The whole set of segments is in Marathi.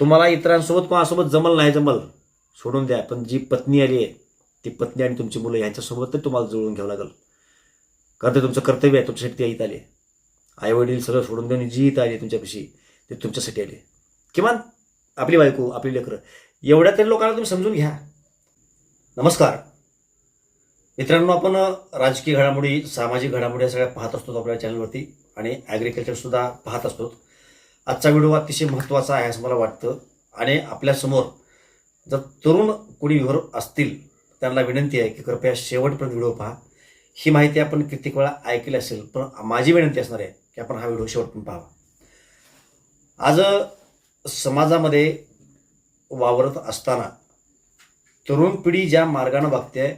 तुम्हाला इतरांसोबत कोणासोबत जमल नाही जमल सोडून द्या. पण जी पत्नी आली आहे ती पत्नी आणि तुमची मुलं यांच्यासोबत तर तुम्हाला जुळवून घ्यावं लागेल. कारण ते तुमचं कर्तव्य आहे तुमच्यासाठी ते इथं आले आई वडील सगळं सोडून देऊन जी इथं आली तुमच्यापाशी ते तुमच्यासाठी आले किमान आपली बायको आपली लेकरं एवढ्या तरी लोकांना तुम्ही समजून घ्या. नमस्कार. मित्रांनो आपण राजकीय घडामोडी सामाजिक घडामोडी सगळ्या पाहत असतो आपल्या चॅनलवरती आणि ॲग्रिकल्चरसुद्धा पाहत असतो. आजचा व्हिडिओ अतिशय महत्त्वाचा आहे असं मला वाटतं. आणि आपल्यासमोर जर तरुण कोणी विवर असतील त्यांना विनंती आहे की कृपया शेवटपर्यंत व्हिडिओ पहा. ही माहिती आपण कित्येक वेळा ऐकली असेल पण माझी विनंती असणार आहे की आपण हा व्हिडिओ शेवटपर्यंत पाहावा. आज समाजामध्ये वावरत असताना तरुण पिढी ज्या मार्गाने वागते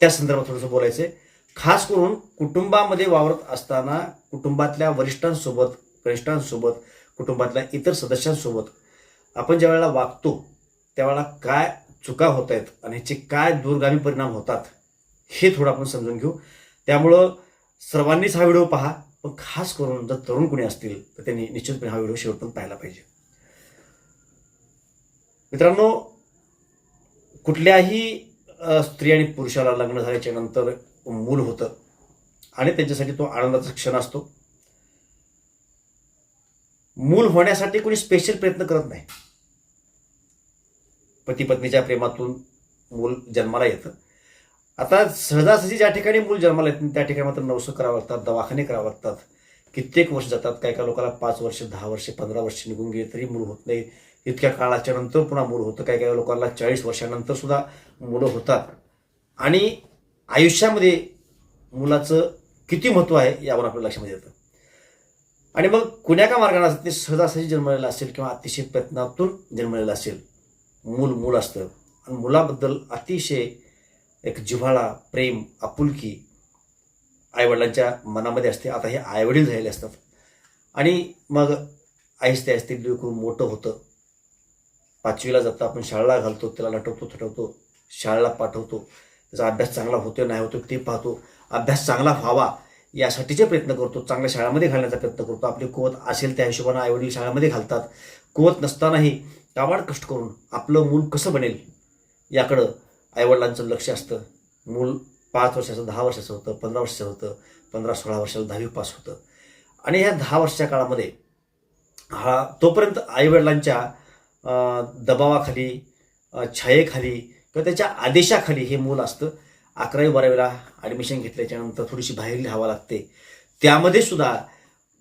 त्या संदर्भात थोडंसं बोलायचं आहे खास करून कुटुंबामध्ये वावरत असताना कुटुंबातल्या वरिष्ठांसोबत कनिष्ठांसोबत कुटुंबातल्या इतर सदस्यांसोबत. आपण ज्या वेळेला वागतो त्यावेळेला काय चुका होत आहेत आणि ह्याचे काय दूरगामी परिणाम होतात हे थोडं आपण समजून घेऊ. त्यामुळं सर्वांनीच हा व्हिडिओ पहा पण खास करून जर तरुण कोणी असतील तर त्यांनी निश्चितपणे हा व्हिडिओ शेवटपर्यंत पाहायला पाहिजे. मित्रांनो कुठल्याही स्त्री आणि पुरुषाला लग्न झाल्याच्यानंतर मूल होतं आणि त्यांच्यासाठी तो आनंदाचा क्षण असतो. मूल होण्यासाठी कोणी स्पेशल प्रयत्न करत नाही. पती पत्नीच्या प्रेमातून मूल जन्माला येतं. आता सहजासहजी ज्या ठिकाणी मूल जन्माला येतं त्या ठिकाणी मात्र नवसं करावं लागतात दवाखाने करावं लागतात. कित्येक वर्ष जातात काही काही लोकांना पाच वर्ष दहा वर्ष पंधरा वर्ष निघून गेले तरी मूल होत नाही. इतक्या काळाच्या नंतर पुन्हा मूल होतं. काही काही लोकांना चाळीस वर्षानंतर सुद्धा मुलं होतात. आणि आयुष्यामध्ये मुलाचं किती महत्त्व आहे यावर आपल्या लक्षामध्ये म्हणजे येतं. आणि मग कुण्या का मार्गाने असतात ते सहजासहजी जन्मलेलं असेल किंवा अतिशय प्रयत्नातून जन्मलेलं असेल. मूल मूल असतं. आणि मुलाबद्दल अतिशय एक जिव्हाळा प्रेम आपुलकी आईवडिलांच्या मनामध्ये असते. आता हे आईवडील झालेले असतात. आणि मग आहिस्ते आहिस्ते लेकरू मोठं होतं. पाचवीला जातं आपण शाळेला घालतो त्याला नटवतो थटवतो शाळेला पाठवतो. त्याचा अभ्यास चांगला होतो नाही होतो ते पाहतो. अभ्यास चांगला व्हावा. यासाठीचे प्रयत्न करतो चांगल्या शाळेमध्ये घालण्याचा प्रयत्न करतो. आपली कुवत असेल त्या हिशोबानं आईवडील शाळेमध्ये घालतात. कुवत नसतानाही काबाड कष्ट करून आपलं मूल कसं बनेल याकडं आईवडिलांचं लक्ष असतं. मूल पाच वर्षाचं दहा वर्षाचं होतं पंधरा वर्षाचं होतं पंधरा सोळा वर्षाला दहावी पास होतं. आणि ह्या दहा वर्षाच्या काळामध्ये हा तोपर्यंत आईवडिलांच्या दबावाखाली छायेखाली किंवा त्याच्या आदेशाखाली हे मूल असतं. अकरावी बारावीला ॲडमिशन घेतल्याच्यानंतर थोडीशी बाहेरली हवा लागते. त्यामध्ये सुद्धा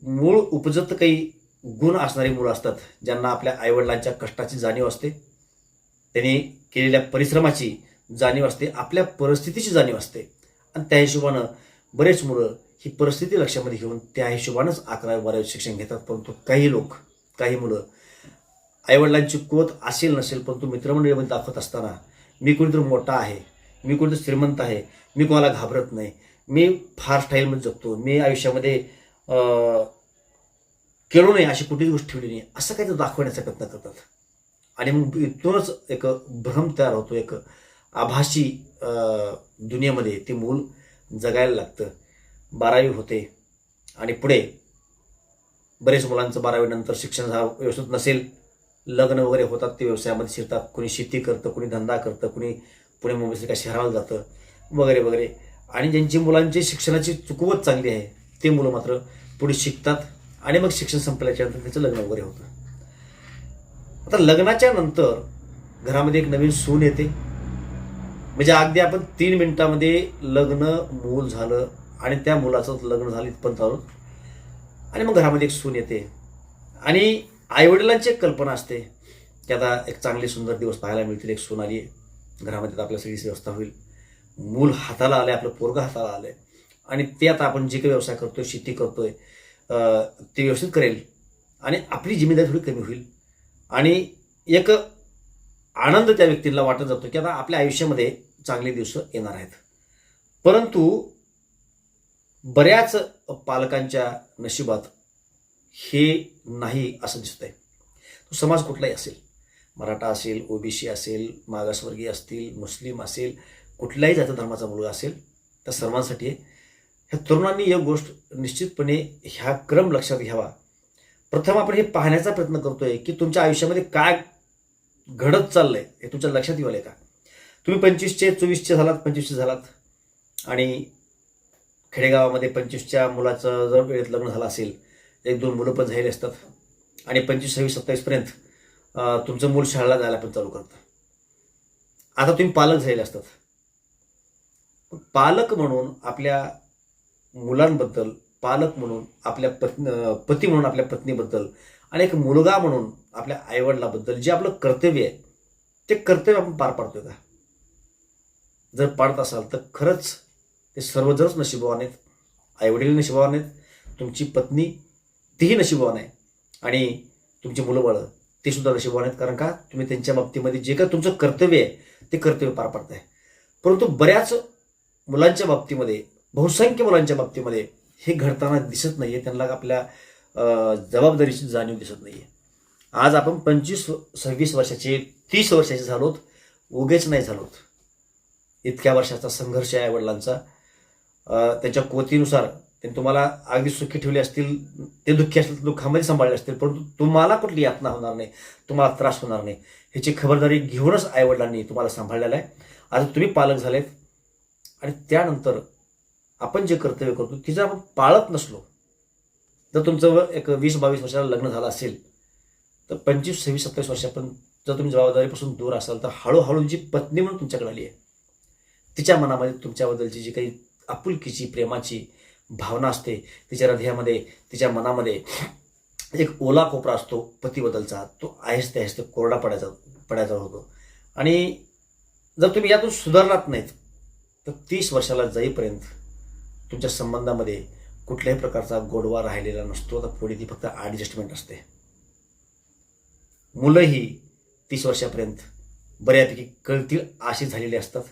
मूळ उपजत काही गुण असणारी मुलं असतात ज्यांना आपल्या आईवडिलांच्या कष्टाची जाणीव असते. त्यांनी केलेल्या परिश्रमाची जाणीव असते आपल्या परिस्थितीची जाणीव असते. आणि त्या हिशोबानं बरेच मुलं ही परिस्थिती लक्षामध्ये घेऊन त्या हिशोबानंच अकरावी बारावी शिक्षण घेतात. परंतु काही लोक काही मुलं आईवडिलांची कुवत असेल नसेल परंतु मित्रमंडळीमध्ये दाखवत असताना मी कोणीतरी मोठा आहे मी कुठं श्रीमंत आहे मी कोणाला घाबरत नाही. मी फार स्टाईलमध्ये जगतो. मी आयुष्यामध्ये केळू केलो नाही अशी कुठलीच गोष्ट ठेवली नाही. असं काही दाखवण्याचा प्रयत्न करतात. आणि मग इथूनच एक भ्रम तयार होतो. एक आभासी दुनियेमध्ये ते मूल जगायला लागतं. बारावी होते. आणि पुढे बरेच मुलांचं बारावीनंतर शिक्षण हा व्यवस्थित नसेल. लग्न वगैरे होतात ते व्यवसायामध्ये शिरतात. कोणी शेती करतं कोणी धंदा करतं कोणी पुणे मुंबईसारख्या शहराला जातं वगैरे वगैरे. आणि ज्यांची मुलांची शिक्षणाची चुकवत चांगली आहे ते मुलं मात्र पुढे शिकतात आणि मग शिक्षण संपल्याच्या नंतर त्याचं लग्न वगैरे होतं. आता लग्नाच्या नंतर घरामध्ये एक नवीन सून येते. म्हणजे अगदी आपण तीन मिनिटामध्ये लग्न मूल झालं आणि त्या मुलाचं लग्न झालं इथपर्यंत आलो आणि मग घरामध्ये एक सून येते. आणि आईवडिलांची एक कल्पना असते की आता एक चांगले सुंदर दिवस पाहायला मिळतील एक सून आली. आहे घरामध्ये तर आपल्या सगळीच व्यवस्था होईल. मूल हाताला आलं आपलं पोरगं हाताला आलंय. आणि ते आता आपण जे काही व्यवसाय करतोय शेती करतोय ते व्यवस्थित करेल. आणि आपली जिम्मेदारी थोडी कमी होईल. आणि एक आनंद त्या व्यक्तीला वाटत जातो की आता आपल्या आयुष्यामध्ये चांगले दिवस येणार आहेत. परंतु बऱ्याच पालकांच्या नशिबात हे नाही असं दिसत आहे तो समाज कुठलाही असेल. मराठा असेल ओबीसी असेल मागासवर्गीय असतील मुस्लिम असेल कुठल्याही जाती धर्माचा मुलगा असेल त्या सर्वांसाठी ह्या तरुणांनी एक गोष्ट निश्चितपणे ह्या क्रम लक्षात घ्यावा. प्रथम आपण हे पाहण्याचा प्रयत्न करतोय की तुमच्या आयुष्यामध्ये काय घडत चाललंय हे तुमच्या लक्षात येऊ आलंय का? तुम्ही पंचवीसचे चोवीसचे झालात पंचवीसचे झालात आणि खेडेगावामध्ये पंचवीसच्या मुलाचं जर वेळेत लग्न झालं असेल एक दोन मुलं पण झालेली असतात आणि पंचवीस सव्वीस सत्तावीसपर्यंत तुमचं मूल शाळेला जायला पण चालू करतं. आता तुम्ही पालक झालेले असतात. पालक म्हणून आपल्या मुलांबद्दल पालक म्हणून आपल्या पत्नी पती म्हणून आपल्या पत्नीबद्दल आणि एक मुलगा म्हणून आपल्या आईवडिलाबद्दल जे आपलं कर्तव्य आहे ते कर्तव्य आपण पार पाडतोय का? जर पाडत असाल तर खरंच ते सर्वजणच नशिबवान आहेत आईवडील नशिबवान आहेत तुमची पत्नी तीही नशिबवान आहे आणि तुमची मुलं बाळं. ते सुद्धा नशिबवान आहेत. कारण का? तुम्ही त्यांच्या बाबतीमध्ये जे काय तुमचं कर्तव्य आहे ते कर्तव्य पार पाडताय. परंतु बऱ्याच मुलांच्या बाबतीमध्ये बहुसंख्य मुलांच्या बाबतीमध्ये हे घडताना दिसत नाही आहे त्यांना आपल्या जबाबदारीची जाणीव दिसत नाही आहे आज आपण पंचवीस सव्वीस वर्षाचे तीस वर्षाचे झालोत. उगेच नाही झालोत. इतक्या वर्षाचा संघर्ष आहे वडिलांचा. त्याच्या कोतीनुसार त्यांनी तुम्हाला अगदी सुखी ठेवले असतील ते दुःखी असतील तर दुःखामध्ये सांभाळले असतील परंतु तुम्हाला कुठली यातना होणार नाही तुम्हाला त्रास होणार नाही. ह्याची खबरदारी घेऊनच आईवडिलांनी तुम्हाला सांभाळलेलं आहे. आता तुम्ही पालक झालेत आणि त्यानंतर आपण जे कर्तव्य करतो ती जर आपण पाळत नसलो जर तुमचं एक वीस बावीस वर्षाला लग्न झालं असेल तर पंचवीस सव्वीस सत्तावीस वर्षापर्यंत जर तुम्ही जबाबदारीपासून दूर असाल तर हळूहळू जी पत्नी म्हणून तुमच्याकडे आली आहे तिच्या मनामध्ये तुमच्याबद्दलची जी काही आपुलकीची प्रेमाची भावना असते. तिच्या हृदयामध्ये तिच्या मनामध्ये एक ओला कोपरा असतो पतीबद्दलचा. तो आहिस्ते आहिस्ते कोरडा पडायचा पडायचा होतो. आणि जर तुम्ही यातून सुधारणार नाहीत तर तीस वर्षाला जाईपर्यंत तुमच्या संबंधामध्ये कुठल्याही प्रकारचा गोडवा राहिलेला नसतो. तर पुढे ती फक्त ॲडजस्टमेंट असते. मुलंही तीस वर्षापर्यंत बऱ्यापैकी कळतील अशी झालेली असतात.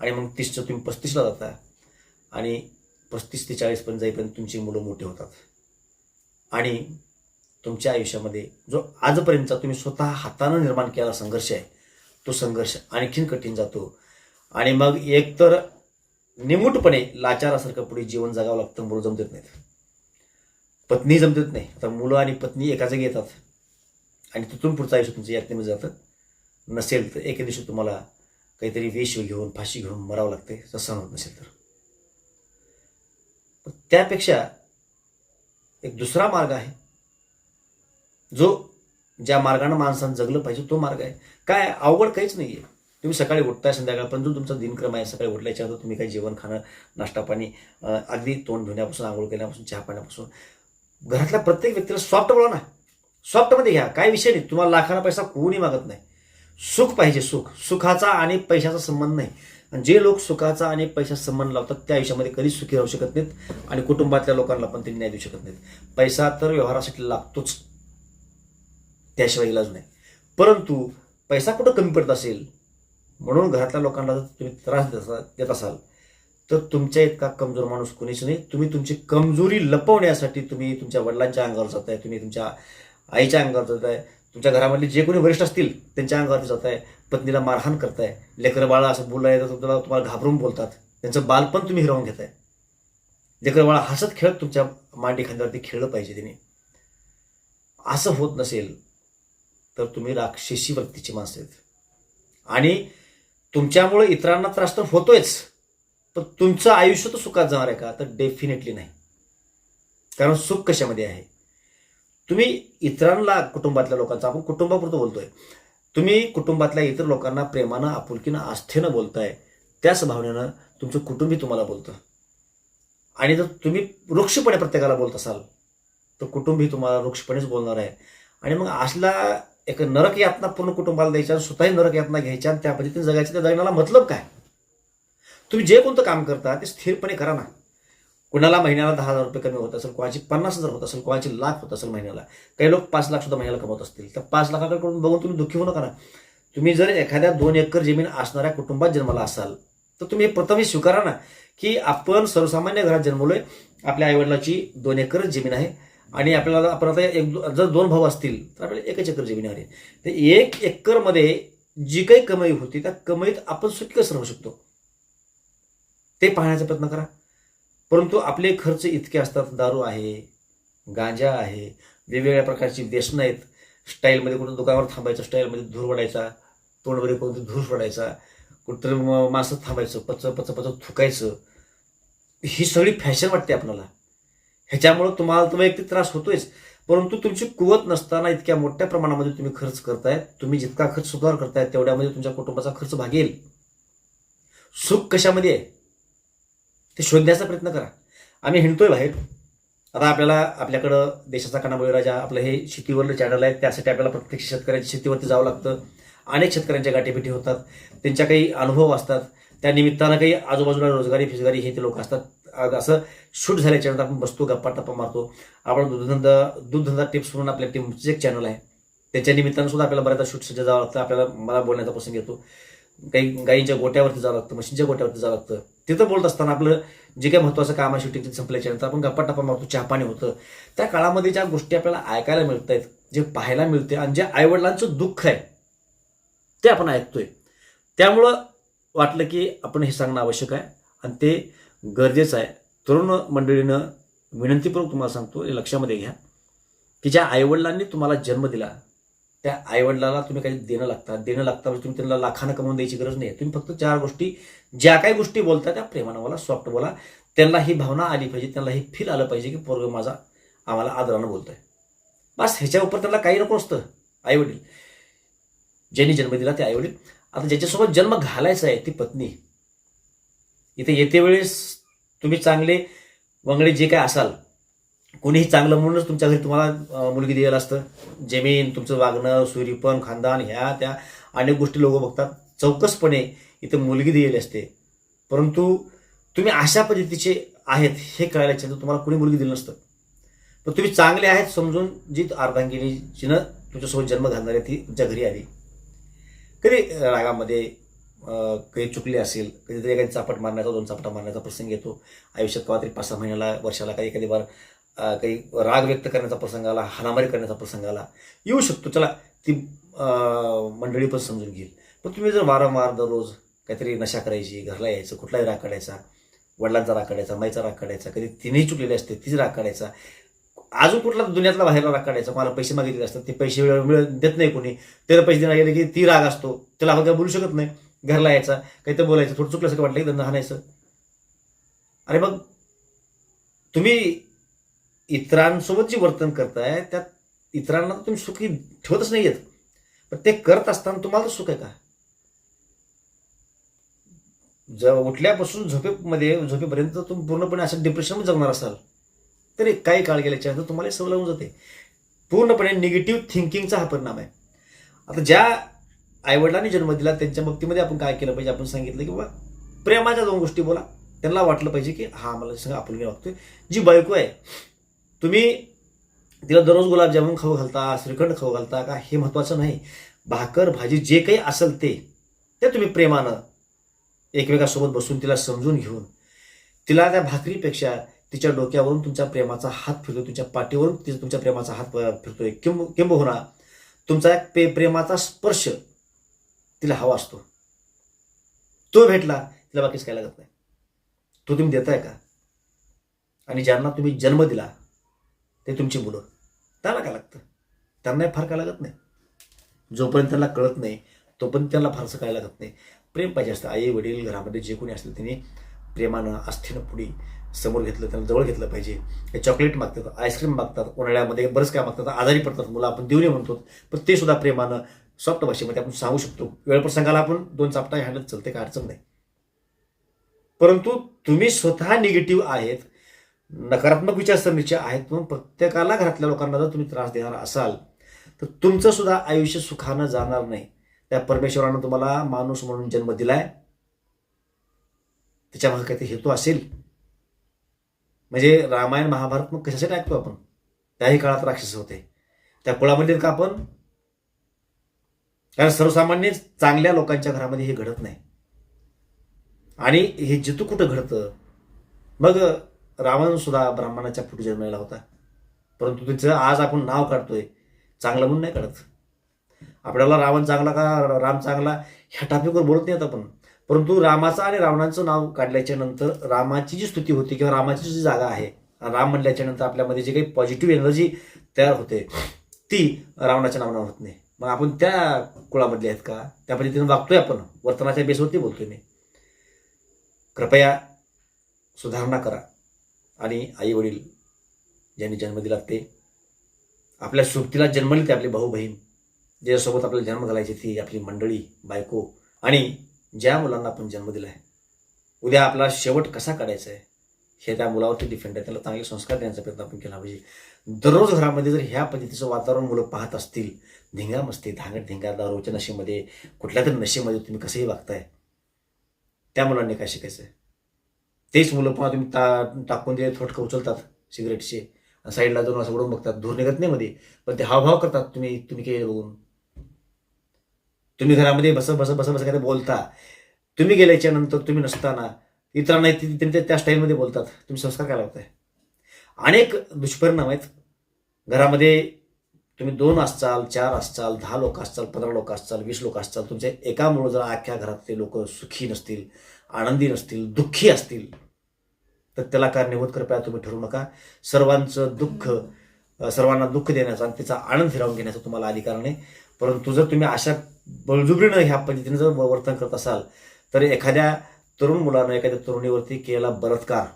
आणि मग तीसचं तुम्ही पस्तीसला जाता. आणि पस्तीस ते चाळीसपर्यंत जाईपर्यंत तुमची मुलं मोठी होतात. आणि तुमच्या आयुष्यामध्ये जो आजपर्यंतचा तुम्ही स्वतः हातानं निर्माण केलेला संघर्ष आहे तो संघर्ष आणखीन कठीण जातो. आणि मग एकतर निमूटपणे लाचारासारखं पुढे जीवन जगावं लागतं मुलं जमत नाहीत. पत्नी जमत नाही. आता मुलं आणि पत्नी एका जागी येतात. आणि तिथून पुढचं आयुष्य तुमचं यातनेमध्ये जातं. नसेल तर एके दिवशी तुम्हाला काहीतरी वेश घेऊन फाशी घेऊन मरावं लागते. जर सहन होत नसेल तर. त्यापेक्षा एक दुसरा मार्ग आहे. जो ज्या मार्गाने माणसानं जगलं पाहिजे तो मार्ग आहे. काय अवघड काहीच नाही आहे तुम्ही सकाळी उठताय संध्याकाळपर्यंत जो तुमचा दिनक्रम आहे सकाळी उठल्याच्या अगोदर तुम्ही काही जेवण खाणं नाश्ता पाणी अगदी तोंड धुण्यापासून आंघोळ केल्यापासून चहा पाण्यापासून घरातल्या प्रत्येक व्यक्तीला सॉफ्ट बोला ना सॉफ्टमध्ये घ्या. काय विषय नाही. तुम्हाला लाखाना पैसा कोणी मागत नाही. सुख पाहिजे सुख. सुखाचा आणि पैशाचा संबंध नाही. जे लोक सुखाचा आणि पैसा संबंध लावतात त्या आयुष्यामध्ये कधीच सुखी राहू शकत नाहीत आणि कुटुंबातल्या लोकांना पण ते न्याय देऊ शकत नाहीत. पैसा तर व्यवहारासाठी लागतोच. त्याशिवाय इलाज नाही. परंतु पैसा कुठं कमी पडत असेल? म्हणून घरातल्या लोकांना जर तुम्ही त्रास देत देत असाल तर तुमच्या इतका कमजोर माणूस कोणीच नाही. तुम्ही तुमची कमजोरी लपवण्यासाठी तुम्ही तुमच्या वडिलांच्या अंगावर जाताय तुम्ही तुमच्या आईच्या अंगावर जाताय तुमच्या घरामधले जे कोणी वरिष्ठ असतील त्यांच्या अंगावरती जाताय. पत्नीला मारहाण करताय. लेकरं बाळा असं बोललाय तर तुम्हाला तुम्हाला घाबरून बोलतात. त्यांचं बालपण तुम्ही हिरावून घेताय. लेकरं बाळा हसत खेळत तुमच्या मांडी खांद्यावरती खेळलं पाहिजे तिने. असं होत नसेल तर तुम्ही राक्षसी व्यक्तीची माणसं आहेत. आणि तुमच्यामुळे इतरांना त्रास तर होतोयच पण तुमचं आयुष्य तर सुखात जाणार आहे का? तर डेफिनेटली नाही. कारण सुख कशामध्ये आहे? तुम्ही इतरांना कुटुंबातल्या लोकांचा आपण कुटुंबापुरतं बोलतोय. तुम्ही कुटुंबातल्या इतर लोकांना प्रेमानं आपुलकीनं आस्थेनं बोलताय त्याच भावनेनं तुमचं कुटुंबी तुम्हाला बोलतं. आणि जर तुम्ही वृक्षपणे प्रत्येकाला बोलत असाल तर कुटुंबी तुम्हाला वृक्षपणेच बोलणार आहे. आणि मग असला एक नरक यातना पूर्ण कुटुंबाला द्यायच्या स्वतःही नरक यातना घ्यायच्या आणि त्या पद्धतीने जगायच्या त्या जगण्याला मतलब काय? तुम्ही जे कोणतं काम करता ते स्थिरपणे करा ना. कुणाला महिन्याला दहा हजार रुपये कमी होत असेल कोणाची पन्नास हजार होत असेल कोणाची लाख होत असेल महिन्याला काही लोक पाच लाख सुद्धा महिन्याला कमवत असतील. तर पाच लाखाकडून बघून तुम्ही दुःखी होऊ नका ना. तुम्ही जर एखाद्या दोन एकर जमीन असणाऱ्या कुटुंबात जन्माला असाल तर तुम्ही प्रथम हे स्वीकारा ना की आपण सर्वसामान्य घरात जन्मलोय आपल्या आईवडिलाची दोन एकर जमीन आहे आणि आपल्याला आपण आता एक जर दोन भाऊ असतील तर आपल्याला एकच एकर जमीन आहे तर एक एकरमध्ये जी काही कमाई होती त्या कमाईत आपण सुखी कसं राहू शकतो? ते पाहण्याचा प्रयत्न करा. परंतु आपले खर्च इतके असतात दारू आहे गांजा आहे वेगवेगळ्या प्रकारची व्यसनं आहेत. स्टाईलमध्ये कुठं दुकानावर थांबायचं स्टाईलमध्ये धूर वडायचा तोंडमध्ये कोणतं धूर सोडायचा कुठं मासं माणसं थांबायचं पच पच पच थुकायचं. ही सगळी फॅशन वाटते आपल्याला. ह्याच्यामुळं तुम्हाला तुम्हाला एक ते त्रास होतोयच परंतु तुमची कुवत नसताना इतक्या मोठ्या प्रमाणामध्ये तुम्ही खर्च करताय तुम्ही जितका खर्च सुधार करताय तेवढ्यामध्ये तुमच्या कुटुंबाचा खर्च भागेल. सुख कशामध्ये आहे? ते शोधण्याचा प्रयत्न करा. आम्ही हिंडतोय बाहेर. आता आपल्याला आपल्याकडं देशाचा कणाबळी राजा आपलं हे शेतीवरलं चॅनल आहे त्यासाठी आपल्याला प्रत्येक शेतकऱ्यांच्या शेतीवरती जावं लागतं. अनेक शेतकऱ्यांच्या गाठीभेटी होतात. त्यांच्या काही अनुभव असतात. त्या निमित्तानं काही आजूबाजूला रोजगारी फिजगारी हे ते लोक असतात. असं शूट झाल्याच्यानंतर आपण बसतो गप्पा टप्पा मारतो. आपण दूधधंदा दूधधंदा टिप्स म्हणून आपल्या टीमचं एक चॅनल आहे. त्याच्या निमित्तानं सुद्धा आपल्याला बऱ्याचदा शूट सज्ज जावं लागतं. आपल्याला मला बोलण्याचा प्रसंग येतो. काही गाईंच्या गोट्यावरती जावं लागतं मशीनच्या गोट्यावरती जावं लागतं. तिथं बोलत असताना आपलं जे काही महत्त्वाचं काम आहे शूटिंग संपल्याच्या नंतर आपण गप्पा टप्पा मारतो चहा पाणी होतं. त्या काळामध्ये ज्या गोष्टी आपल्याला ऐकायला मिळत आहेत जे पाहायला मिळते आणि जे आईवडिलांचं दुःख आहे ते आपण ऐकतोय. त्यामुळं वाटलं की आपण हे सांगणं आवश्यक आहे आणि ते गरजेचं आहे. तरुण मंडळीनं विनंतीपूर्वक तुम्हाला सांगतो हे लक्षामध्ये घ्या की ज्या आईवडिलांनी तुम्हाला जन्म दिला त्या आईवडिलाला तुम्ही काही देणं लागतात देणं लागता म्हणजे तुम्ही त्यांना लाखानं कमवून द्यायची गरज नाही. तुम्ही फक्त चार गोष्टी ज्या काही गोष्टी बोलता त्या प्रेमानं बोला सॉफ्ट बोला. त्यांना ही भावना आली पाहिजे त्यांना हे फील आलं पाहिजे की पोरग माझा आम्हाला आदरानं बोलतोय. बस ह्याच्या उपर त्यांना काही नको असतं. आईवडील. ज्यांनी जन्म दिला ते आईवडील. आता ज्याच्यासोबत जन्म घालायचा आहे ती पत्नी. इथे येते वेळेस तुम्ही चांगले वंगडे जे काय असाल कोणीही चांगलं म्हणूनच तुमच्या घरी तुम्हाला मुलगी द्यायला असतं. जमीन तुमचं वागणं सुरीपण खानदान ह्या त्या अनेक गोष्टी लोक बघतात. चौकसपणे इथं मुलगी दिलेली असते. परंतु तुम्ही अशा पद्धतीचे आहेत हे कळायला तर तुम्हाला कोणी मुलगी दिलं नसतं. पण तुम्ही चांगले आहेत समजून जी अर्धांगिनी जिनं तुमच्यासोबत जन्म घालणारी ती तुमच्या घरी आली. कधी रागामध्ये काही चुकले असेल कधीतरी एखादी चापट मारण्याचा दोन चापटा मारण्याचा प्रसंग येतो. आयुष्यात कवा तरी पाच सहा महिन्याला वर्षाला काही एखादी बार काही राग व्यक्त करण्याचा प्रसंग आला हानामारी करण्याचा प्रसंग आला. येऊ शकतो चला ती मंडळी पण समजून घेईल. पण तुम्ही जर वारंवार दररोज काहीतरी नशा करायची घरला यायचं कुठलाही राग काढायचा वडिलांचा राग काढायचा माईचा राग काढायचा कधी तिनेही चुकलेले असते तीच राग काढायचा. अजून कुठला दुनियातला बाहेर राग काढायचा मला पैसे मागितले असतात ते पैसे वेळ मिळ देत नाही कोणी. त्याला पैसे देणार गेले की ती राग असतो त्याला आपण काय बोलू शकत नाही. घरला यायचा काही तर बोलायचं थोडं चुकल्यासारखं वाटलं की धंदा हाणायचं. अरे मग तुम्ही इतरांसोबत जे वर्तन करताय त्यात इतरांना तुम्ही सुखी ठेवतच नाही येत पण ते करत असताना तुम्हाला तर सुख आहे का? जर उठल्यापासून झोपेमध्ये झोपेपर्यंत तुम्ही पूर्णपणे असं डिप्रेशनमध्ये जगणार असाल तरी काही काळ गेल्याच्यानंतर तुम्हाला सवय होऊन जाते. पूर्णपणे निगेटिव्ह थिंकिंगचा हा परिणाम आहे. आता ज्या आईवडिलांनी जन्म दिला त्यांच्या बाबतीमध्ये आपण काय केलं पाहिजे? आपण सांगितलं की बाबा प्रेमाच्या दोन गोष्टी बोला. त्यांना वाटलं पाहिजे की हा मला सगळं आपण वागतोय. जी बायको आहे तुम्ही तिला दररोज गुलाबजामुन खाऊ घालता श्रीखंड खाऊ घालता का? हे महत्वाचं नाही. भाकर भाजी जे काही असेल ते ते तुम्ही प्रेमानं एकमेकासोबत बसून तिला समजून घेऊन तिला त्या भाकरीपेक्षा तिच्या डोक्यावरून तुमच्या प्रेमाचा हात फिरतो तुमच्या पाठीवरून ति- तुमच्या प्रेमाचा हात फिरतोय. किंब किंबहुना तुमचा एक पे प्रेमाचा स्पर्श तिला हवा असतो. तो भेटला तिला बाकीच काय लागत नाही. तो तुम्ही देताय का? आणि ज्यांना तुम्ही जन्म दिला ते तुमची मुलं. त्यांना काय लागतं? त्यांनाही फार काय लागत नाही. जोपर्यंत त्यांना कळत नाही तोपर्यंत त्यांना फारसं काय लागत नाही. प्रेम पाहिजे असतं. आई वडील घरामध्ये जे कोणी असलं त्यांनी प्रेमानं आस्थेनं पुढे समोर घेतलं त्यांना जवळ घेतलं पाहिजे. ते चॉकलेट मागतात आईस्क्रीम मागतात उन्हाळ्यामध्ये बरंच काय मागतात. आजारी पडतात मुलं. आपण देऊ नये म्हणतो. पण ते सुद्धा प्रेमानं सॉफ्ट भाषेमध्ये आपण सांगू शकतो. वेळप्रसंगाला आपण दोन चापटा हँडल चलते काय अडचण नाही. परंतु तुम्ही स्वतः निगेटिव्ह आहेत. नकारात्मक विचारसरणीचे आहेत म्हणून प्रत्येकाला घरातल्या लोकांना जर तुम्ही त्रास देणार असाल तर तुमचं सुद्धा आयुष्य सुखानं जाणार नाही. त्या परमेश्वरानं तुम्हाला माणूस म्हणून जन्म दिलाय. त्याच्या काहीतरी हेतू असेल. म्हणजे रामायण महाभारत मग कशासाठी ऐकतो आपण? त्याही काळात राक्षस होते. त्या कुळामध्ये का आपण? कारण सर्वसामान्य चांगल्या लोकांच्या घरामध्ये हे घडत नाही. आणि हे जितू कुठं घडतं मग रावण सुद्धा ब्राह्मणाच्या फुट जन्मलेला होता. परंतु तिचं आज आपण नाव काढतोय. चांगलं म्हणून नाही काढत. आपल्याला रावण चांगला का राम चांगला ह्या टॉपिकवर बोलत नाही आपण. परंतु रामाचं आणि रावणाचं नाव काढल्याच्या नंतर रामाची जी स्तुती होती किंवा रामाची जी जागा आहे राम म्हणल्याच्या नंतर आपल्यामध्ये जे काही पॉझिटिव्ह एनर्जी तयार होते ती रावणाच्या नावानं होत नाही. मग आपण त्या कुळामधले आहेत का? त्या पद्धतीनं वागतोय आपण. वर्तनाच्या बेसवरती बोलतोय मी. कृपया सुधारणा करा. आणि आई वडील ज्यांनी जन्म दिला ते. आपल्या सुट्टीला जन्मली ते आपले भाऊ बहीण. ज्याच्यासोबत आपल्याला जन्म घालायची ती आपली मंडळी बायको आणि ज्या मुलांना आपण जन्म दिला आहे. उद्या आपला शेवट कसा काढायचा आहे हे त्या मुलावरती डिफेंड आहे. त्याला चांगले संस्कार देण्याचा प्रयत्न आपण केला पाहिजे. दररोज घरामध्ये जर ह्या पद्धतीचं वातावरण मुलं पाहत असतील धिंगा मस्ती धांगड धिंगा दारूच्या नशेमध्ये कुठल्या तरी नशेमध्ये तुम्ही कसंही वागताय त्या मुलांनी काय शिकायचं आहे तेच मुलं पुन्हा तुम्ही ता टाकून दिले थोटकं उचलतात सिगरेटचे. साईडला जाऊन असं उडून बघतात धूर निघत नाही मध्ये. पण ते हावभाव करतात तुम्ही तुम्ही केले बघून. तुम्ही घरामध्ये बस बस बस बस काय बोलता. तुम्ही गेल्याच्यानंतर तुम्ही नसताना इतरांना ती- त्या स्टाईलमध्ये बोलतात. तुम्ही संस्कार काय लावताय? अनेक दुष्परिणाम आहेत. घरामध्ये तुम्ही दोन असचाल चार असाल दहा लोक असचाल पंधरा लोक असचाल वीस लोक असचाल तुमच्या एकामुळं जर अख्ख्या घरातले लोक सुखी नसतील आनंदी नसतील दुःखी असतील तर त्याला कारणीभूत कृपया तुम्ही ठरवू नका. सर्वांचं दुःख सर्वांना दुःख देण्याचा आणि त्याचा आनंद फिरावून घेण्याचा तुम्हाला अधिकार नाही. परंतु जर तुम्ही अशा बळजुबरीनं ह्या पद्धतीनं जर वर्तन करत असाल तर एखाद्या तरुण मुलानं एखाद्या तरुणीवरती केलेला बलात्कार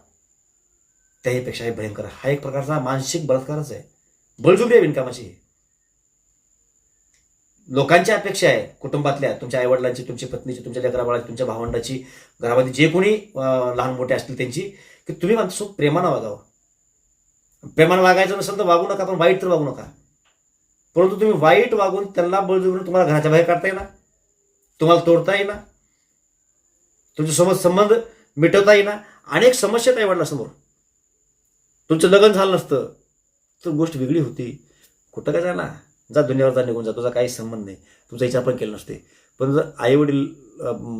त्याहीपेक्षाही भयंकर हा एक प्रकारचा मानसिक बलात्कारच आहे. बळजुबरी आहे बिनकामाची. लोकांच्या अपेक्षा आहे कुटुंबातल्या तुमच्या आईवडिलांची तुमच्या पत्नीची तुमच्या लेकराबाळाची तुमच्या भावंडाची घरामध्ये जे कोणी लहान मोठे असतील त्यांची की तुम्ही माझ्यासोबत प्रेमानं वागावं. प्रेमानं वागायचं नसेल तर वागू नका पण वाईट तर वागू नका. परंतु तुम्ही वाईट वागून त्यांना बळजुबरीने तुम्हाला घराच्या बाहेर काढता येणार तुम्हाला तोडता येणार तुमच्यासोबत संबंध मिटवता येणार अनेक समस्या आहेत समोर तुमचं लग्न झालं नसतं तर गोष्ट वेगळी होती. कुठं काय जाणार जा दुनियावर जा निघून जा. तुझा काही संबंध नाही. तुमचा विचार पण केला नसते. पण जर आईवडील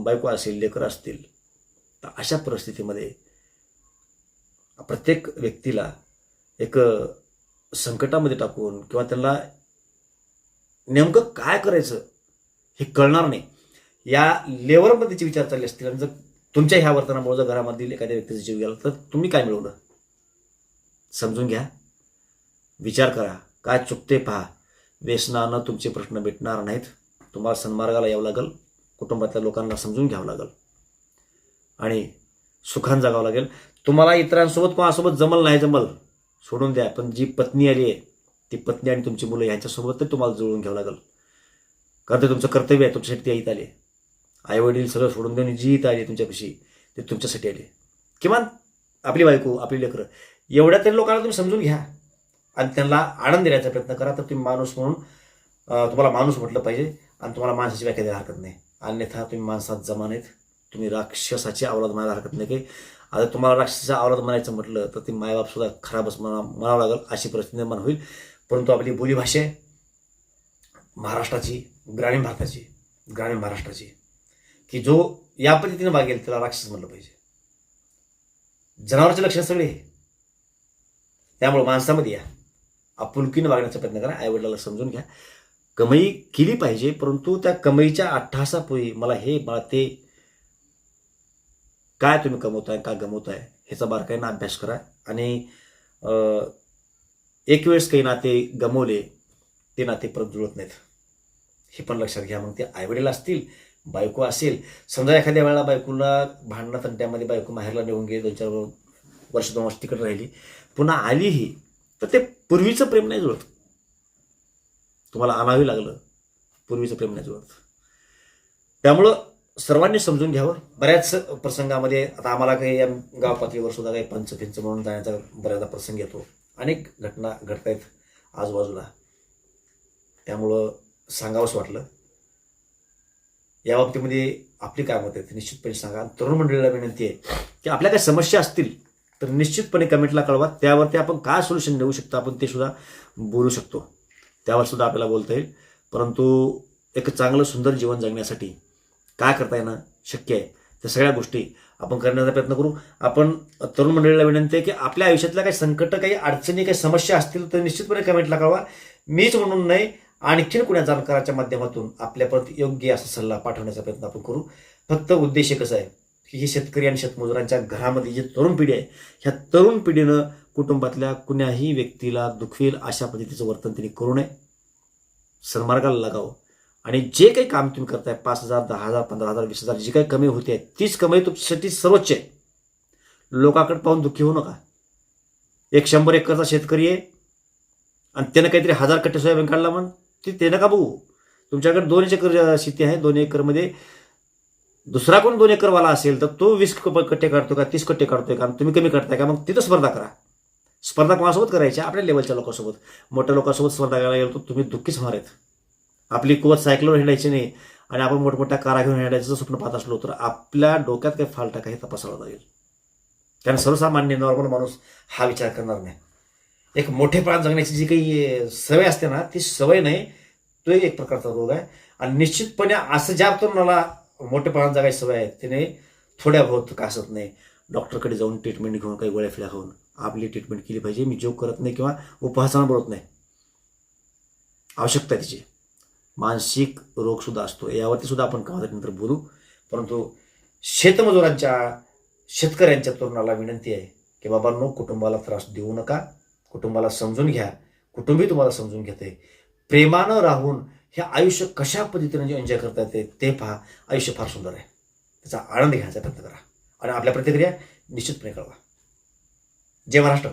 बायको असेल लेकर असतील तर अशा परिस्थितीमध्ये प्रत्येक व्यक्तीला एक संकटामध्ये टाकून किंवा त्यांना नेमकं काय करायचं हे कळणार नाही. या लेवलमध्ये जे विचार चालले असतील आणि जर तुमच्या ह्या वर्तनामुळे जर घरामधील एखाद्या व्यक्तीचा जीव गेला तर तुम्ही काय मिळवलं? समजून घ्या. विचार करा. काय चुकते पहा. व्यसनानं तुमचे प्रश्न भेटणार नाहीत. तुम्हाला सन्मार्गाला यावं लागेल. कुटुंबातल्या लोकांना समजून घ्यावं लागेल. आणि सुखान जगावं लागेल. तुम्हाला इतरांसोबत कोणासोबत जमल नाही जमल सोडून द्या. पण जी पत्नी आली आहे ती पत्नी आणि तुमची मुलं यांच्यासोबत तर तुम्हाला जुळून घ्यावं लागेल. कारण ते तुमचं कर्तव्य आहे तुमच्यासाठी ते येत आले. आई वडील सगळं सोडून देऊन जी इथं आली तुमच्यापाशी ते तुमच्यासाठी आले किमान आपली बायको आपली लेकरं एवढ्या तरी लोकांना तुम्ही समजून घ्या. आणि त्यांना आनंद देण्याचा प्रयत्न करा तर तुम्ही माणूस म्हणून तुम्हाला माणूस म्हटलं पाहिजे आणि तुम्हाला माणसाची व्याख्या द्यायला हरकत नाही. अन्यथा तुम्ही माणसात जमा नाहीत तुम्ही राक्षसाची अवलाद म्हणायला हरकत नाही की आता तुम्हाला राक्षसाचा अवलाद म्हणायचं म्हटलं तर ती मायबाप सुद्धा खराबच म्हणा म्हणावं लागेल. अशी परिस्थिती निर्माण होईल. परंतु आपली बोलीभाषा आहे महाराष्ट्राची ग्रामीण भारताची ग्रामीण महाराष्ट्राची की जो या पद्धतीने वागेल त्याला राक्षस म्हणलं पाहिजे. जनावरांचे लक्षण सगळे त्यामुळे माणसामध्ये या. आपुलकीनं वागण्याचा प्रयत्न करा. आईवडिलाला समजून घ्या. कमाई केली पाहिजे परंतु त्या कमाईच्या अठ्ठासापूर्वी मला हे मला ते काय तुम्ही कमवताय का गमवताय ह्याचा बारकाईनं अभ्यास करा. आणि एक वेळेस काही नाते गमवले ते नाते परत जुळत नाहीत. हे पण लक्षात घ्या. मग ते आईवडील असतील बायको असेल समजा एखाद्या वेळेला बायकोला भांडणं तंट्यामध्ये बायको माहेरला निघून गेली दोन चार वर्ष दोन वर्ष तिकडे राहिली. पुन्हा आलीही तर ते पूर्वीचं प्रेम नाही जुळत. तुम्हाला आणावी लागलं पूर्वीचं प्रेम नाही जुळत. त्यामुळं सर्वांनी समजून घ्यावं. बऱ्याच प्रसंगामध्ये आता आम्हाला काही या गाव पातळीवर सुद्धा काही पंच फिंच म्हणून जाण्याचा बऱ्याचदा प्रसंग येतो. अनेक घटना घडत आहेत आजूबाजूला. त्यामुळं सांगावंच वाटलं. या बाबतीमध्ये आपली काय मत आहेत? निश्चितपणे सांगा. तरुण मंडळीला विनंती आहे की आपल्या काही समस्या असतील तर निश्चितपणे कमेंटला कळवा. त्यावरती आपण काय सोल्युशन देऊ शकतो आपण ते सुद्धा बोलू शकतो. त्यावर सुद्धा आपल्याला बोलता येईल. परंतु एक चांगलं सुंदर जीवन जगण्यासाठी काय करता येणं शक्य आहे? त्या सगळ्या गोष्टी आपण करण्याचा प्रयत्न करू. आपण तरुण मंडळीला विनंती आहे की आपल्या आयुष्यातल्या काही संकट काही अडचणी काही समस्या असतील तर निश्चितपणे कमेंटला कळवा. मीच म्हणून नाही आणखीन कुण्या जाणकाराच्या माध्यमातून आपल्यापर्यंत योग्य असा सल्ला पाठवण्याचा प्रयत्न आपण करू. फक्त उद्देश कसा आहे. की हे शेतकरी आणि शेतमजुरांच्या घरामध्ये जी तरुण पिढी आहे ह्या तरुण पिढीनं कुटुंबातल्या कुण्याही व्यक्तीला दुखवेल अशा पद्धतीचं वर्तन त्यांनी करू नये. सन्मार्गाला लागावं. आणि जे काही काम तुम्ही करताय पाच हजार दहा हजार पंधरा हजार वीस हजार जी काही कमी होते आहे तीच कमाई तुमच्यासाठी सर्वोच्च आहे. लोकांकडे पाहून दुःखी होऊ नका. एक शंभर एकरचा शेतकरी आहे आणि त्यानं काहीतरी हजार कट्टे सोयाबीन काढला म्हण ते ते नका बघू. तुमच्याकडे दोन एकर शेती आहे दोन एकरमध्ये दुसरा कोण दोन एकरवाला असेल तर तो वीस कट्टे काढतो का तीस कट्टे काढतोय का तुम्ही कमी करताय का मग तिथं स्पर्धा करा. स्पर्धा कोणासोबत करायची? आपल्या लेवलच्या लोकांसोबत. मोठ्या लोकांसोबत स्पर्धा करायला गेलो तर तुम्ही दुःखीच होणार आहेत. आपली कुवत सायकलवर हिंडायची नाही आणि आपण मोठमोठ्या कारा घेऊन हिंडायचं स्वप्न पाहत असलो तर आपल्या डोक्यात काही फाल्टा काही तपासावा लागेल कारण सर्वसामान्य नॉर्मल माणूस हा विचार करणार नाही. एक मोठेपणा जगण्याची जी काही सवय असते ना ती सवय नाही तो एक प्रकारचा रोग आहे. आणि निश्चितपणे असं ज्या तरुणाला मोठेपणा जगायची सवय आहे. त्याने थोड्या बहुत कासत नाही. डॉक्टरकडे जाऊन ट्रीटमेंट घेऊन काही गोळ्या फिल्या खाऊन आपली ट्रीटमेंट केली पाहिजे. मी जोक करत नाही किंवा उपहासानं बोलत नाही. आवश्यकता आहे तिची. मानसिक रोगसुद्धा असतो. यावरती सुद्धा आपण नंतर बोलू. परंतु शेतमजुरांच्या शेतकऱ्यांच्या तरुणाला विनंती आहे की बाबांनो कुटुंबाला त्रास देऊ नका. कुटुंबाला समजून घ्या. कुटुंबी तुम्हाला समजून घेते. प्रेमानं राहून हे आयुष्य कशा पद्धतीने एन्जॉय करता येते ते पहा. आयुष्य फार सुंदर आहे. त्याचा आनंद घ्यायचा प्रयत्न करा. आणि आपल्या प्रतिक्रिया निश्चितपणे कळवा. जय महाराष्ट्र.